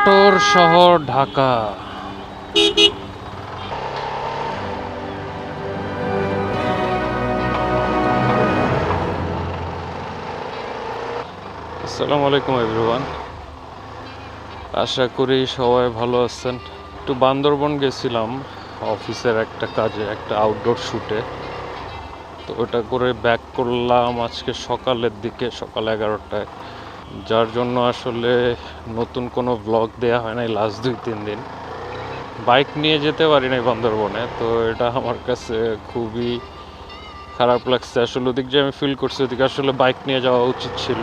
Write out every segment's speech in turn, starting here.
অটোর শহর ঢাকা। আসসালামু আলাইকুম এভরিওয়ান আশা করি সবাই ভালো আছেন। একটু বান্দরবন গেছিলাম, অফিসের একটা কাজে, একটা আউটডোর শুটে তো ওটা করে ব্যাক করলাম আজকে সকালের দিকে, সকাল এগারোটায়। যার জন্য আসলে নতুন কোনো ব্লগ দেয়া হয় নাই লাস্ট দুই, তিন দিন। বাইক নিয়ে যেতে পারি নাই বান্দরবনে, তো এটা আমার কাছে খুবই খারাপ লাগছে। আসলে ওদিক যে আমি ফিল করছি, ওদিকে আসলে বাইক নিয়ে যাওয়া উচিত ছিল।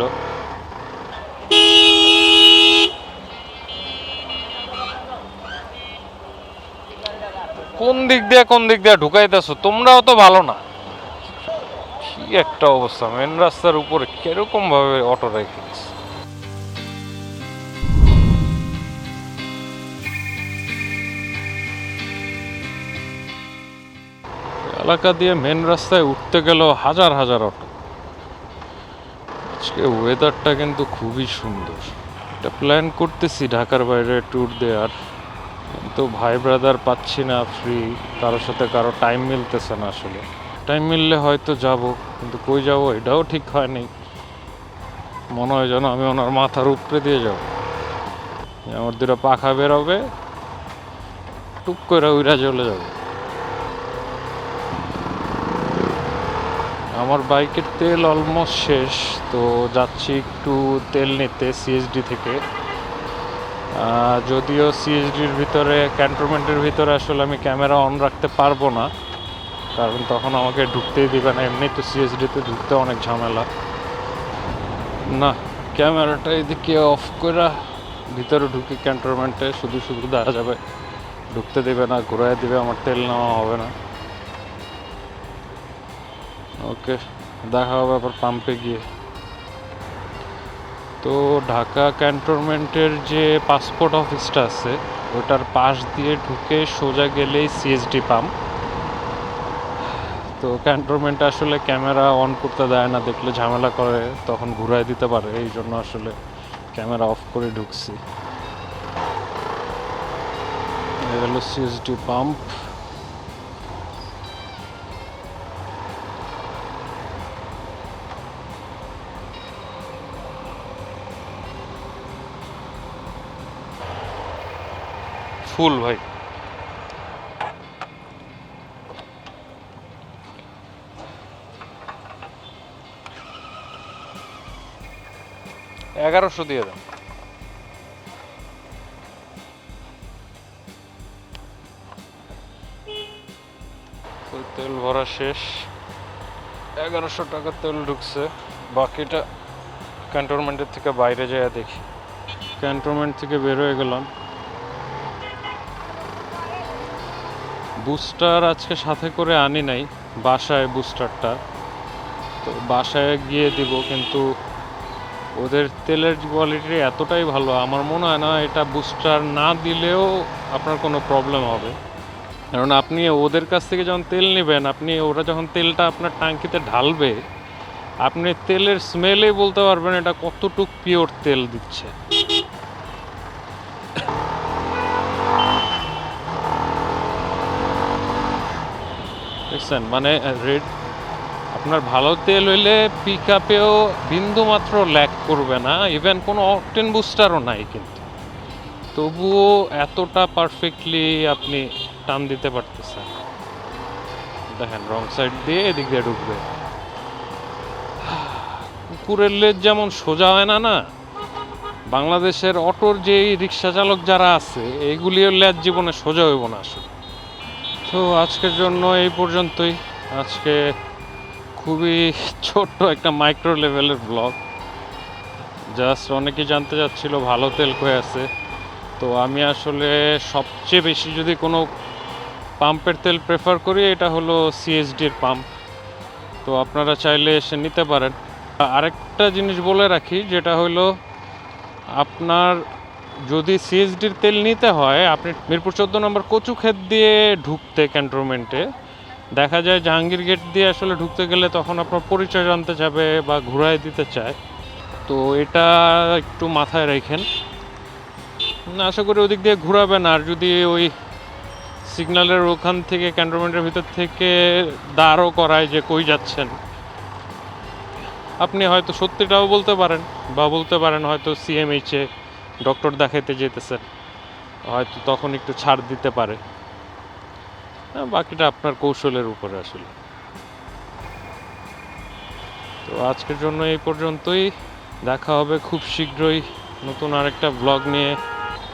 কোন দিক দিয়ে, কোন দিক দিয়ে ঢুকাইতেছো? তোমরাও তো ভালো না। কি একটা অবস্থা মেন রাস্তার উপরে কীরকম ভাবে অটো রেখে দিছে। এলাকা দিয়ে মেন রাস্তায় উঠতে গেলেও হাজার হাজার অটো আজকে ওয়েদারটা কিন্তু খুবই সুন্দর। এটা প্ল্যান করতেছি ঢাকার বাইরে ট্যুর দেওয়ার। কিন্তু ভাই ব্রাদার পাচ্ছি না ফ্রি কারোর সাথে কারও টাইম মিলতেছে না আসলে। টাইম মিললে হয়তো যাব, কিন্তু কই যাব এটাও ঠিক হয়নি। মনে হয় যেন আমি ওনার মাথার উপরে দিয়ে যাব। আমার দুটো পাখা বেরোবে, টুক করে উইরা চলে যাবে। আমার বাইকের তেল অলমোস্ট শেষ, তো যাচ্ছি একটু তেল নিতে সিএসডি থেকে। যদিও সিএসডির ভিতরে ক্যান্টনমেন্টের ভিতরে আসলে আমি ক্যামেরা অন রাখতে পারব না, কারণ তখন আমাকে ঢুকতেই দিবে না। এমনি তো সিএসডিতে ঢুকতে অনেক ঝামেলা। না ক্যামেরাটা এদিকে অফ করে ভিতরে ঢুকে ক্যান্টনমেন্টে শুধু শুধু দেখা যাবে। ঢুকতে দেবে না ঘুরাই দেবে, আমার তেল নেওয়া হবে না। ওকে দেখা হবে আবার পাম্পে গিয়ে। তো ঢাকা ক্যান্টনমেন্টের যে পাসপোর্ট অফিসটা আছে, ওটার পাশ দিয়ে ঢুকে সোজা গেলেই সিএসডি পাম্প তো ক্যান্টনমেন্টে আসলে ক্যামেরা অন করতে দেয় না, দেখলে ঝামেলা করে, তখন ঘুরাই দিতে পারে, এই জন্য আসলে ক্যামেরা অফ করে ঢুকছি। হলো সিএসডি পাম্প ফুল, ভাই। এগারোশো দিয়ে দেন। তেল ভরা শেষ। এগারোশো টাকা তেল ঢুকছে। বাকিটা ক্যান্টনমেন্টের থেকে বাইরে যায় দেখি। ক্যান্টনমেন্ট থেকে বের হয়ে গেলাম। বুস্টার আজকে সাথে করে আনি নাই, বাসায় বুস্টারটা। তো বাসায় গিয়ে দিব, কিন্তু ওদের তেলের কোয়ালিটি এতটাই ভালো, আমার মনে হয় না এটা বুস্টার না দিলেও আপনার কোনো প্রবলেম হবে। কারণ আপনি ওদের কাছ থেকে যখন তেল নেবেন, আপনি ওরা যখন তেলটা আপনার ট্যাঙ্কিতে ঢালবে, আপনি তেলের স্মেলেই বলতে পারবেন এটা কতটুক পিওর তেল দিচ্ছে। দেখছেন মানে রেড আপনার ভালো তেল হইলে পিক আপেও বিন্দু মাত্র ল্যাক করবে না ইভেন কোনো অকটেন বুস্টারও নাই কিন্তু। তবুও এতটা পারফেক্টলি আপনি টান দিতে পারতেছেন। দেখেন রং সাইড দিয়ে এদিক দিয়ে ঢুকবে। কুকুরের লেজ যেমন সোজা হয় না না, বাংলাদেশের অটোর যেই রিক্সা চালক যারা আছে এইগুলিও লেজ জীবনে সোজা হইব না আসলে। তো আজকের জন্য এই পর্যন্তই। আজকে খুবই ছোট্ট একটা মাইক্রো লেভেলের ব্লগ জাস্ট অনেকেই জানতে চাচ্ছিল, ভালো তেল কয়ে আছে? তো আমি আসলে সবচেয়ে বেশি যদি কোনো পাম্পের তেল প্রেফার করি, এটা হলো সিএসডির পাম্প তো আপনারা চাইলে এসে নিতে পারেন। আরেকটা জিনিস বলে রাখি, যেটা হলো আপনার যদি সিএসডির তেল নিতে হয়, আপনি মিরপুর চোদ্দ নম্বর কচু ক্ষেত দিয়ে ঢুকতে ক্যান্টনমেন্টে, দেখা যায় জাহাঙ্গীর গেট দিয়ে আসলে ঢুকতে গেলে তখন আপনার পরিচয় জানতে যাবে বা ঘুরাই দিতে চায়। তো এটা একটু মাথায় রেখেন। আশা করি ওদিক দিয়ে ঘোরাবেন। আর যদি ওই সিগন্যালের ওখান থেকে ক্যান্টনমেন্টের ভিতর থেকে দাঁড়ও করায় যে কই যাচ্ছেন, আপনি হয়তো সত্যিটাও বলতে পারেন বা বলতে পারেন হয়তো সিএমএইচে ডক্টর দেখাইতে যেতেছেন হয়তো তখন একটু ছাড় দিতে পারে। বাকিটা আপনার কৌশলের উপরে আসলে। তো আজকের জন্য এই পর্যন্তই। দেখা হবে খুব শীঘ্রই নতুন আরেকটা ব্লগ নিয়ে।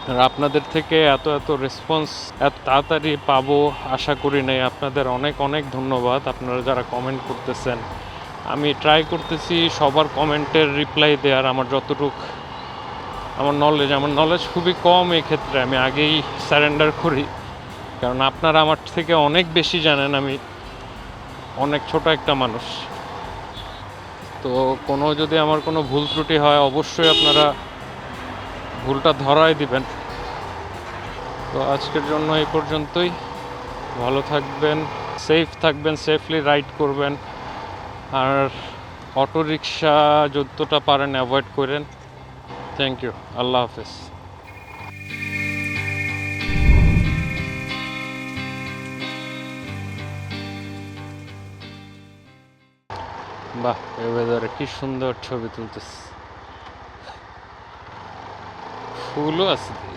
আর আপনাদের থেকে এত এত রেসপন্স এত তাড়াতাড়ি পাবো আশা করি নাই। আপনাদের অনেক অনেক ধন্যবাদ। আপনারা যারা কমেন্ট করতেছেন, আমি ট্রাই করতেছি সবার কমেন্টের রিপ্লাই দেওয়ার। আমার যতটুক আমার নলেজ আমার নলেজ খুবই কম ক্ষেত্রে আমি আগেই স্যারেন্ডার করি। কারণ আপনারা আমার থেকে অনেক বেশি জানেন, আমি অনেক ছোট একটা মানুষ। তো কোনো যদি আমার কোনো ভুল ত্রুটি হয়, অবশ্যই আপনারা ভুলটা ধরাই দিবেন। তো আজকের জন্য এই পর্যন্তই। ভালো থাকবেন সেফ থাকবেন সেফলি রাইড করবেন। আর অটো রিক্সা যতটা পারেন অ্যাভয়েড করেন। থ্যাংক ইউ আল্লাহ হাফেজ বাহ এই ওয়েদারে কি সুন্দর ছবি তুলতেছে ফুলও আছে দেখি।